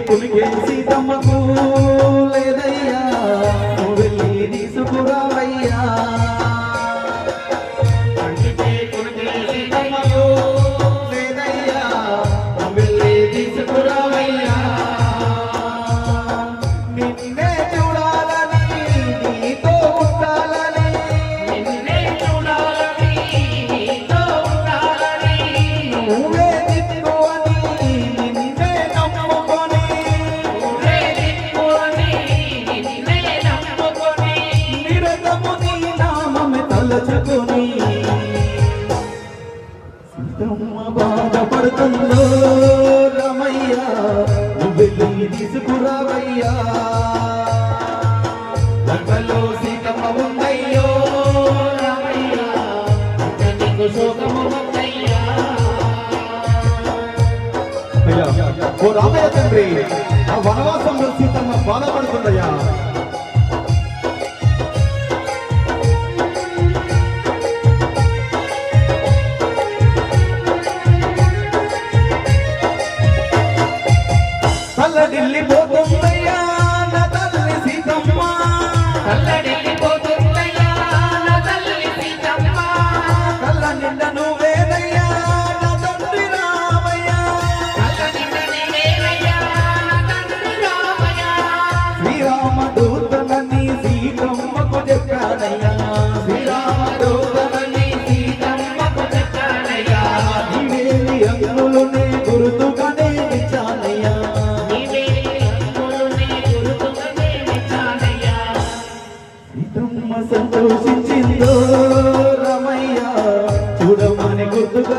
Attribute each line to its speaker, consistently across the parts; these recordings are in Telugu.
Speaker 1: పులిగే సీతమ్మకు గర్భలో సీతమ్మ ఉందయ్యో రామయ్యకు శోకము
Speaker 2: ఓ రామయ్య తండ్రి ఆ వనవాసంలో సీతమ్మ బాధపడుతుందయ్యా. సంతోషించిందో రమయ్య చూడమని గుర్తుగా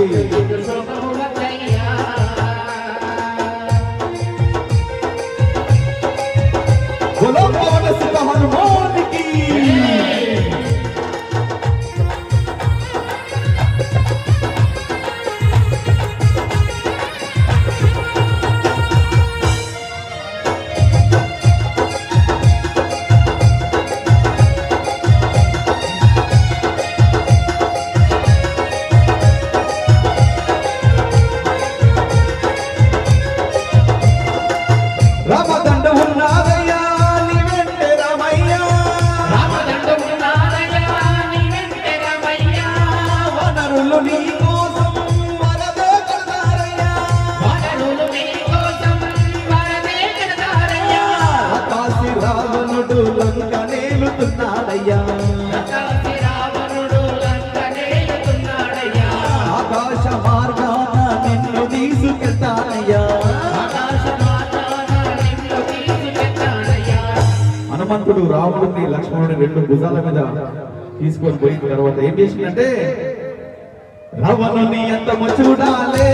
Speaker 1: Ei.
Speaker 2: హనుమంతుడు రాముడిని లక్ష్మణుడిని రెండు భుజాల మీద తీసుకొని పోయిన తర్వాత ఏం చేసిందంటే రావణుని ఎంత చూడాలే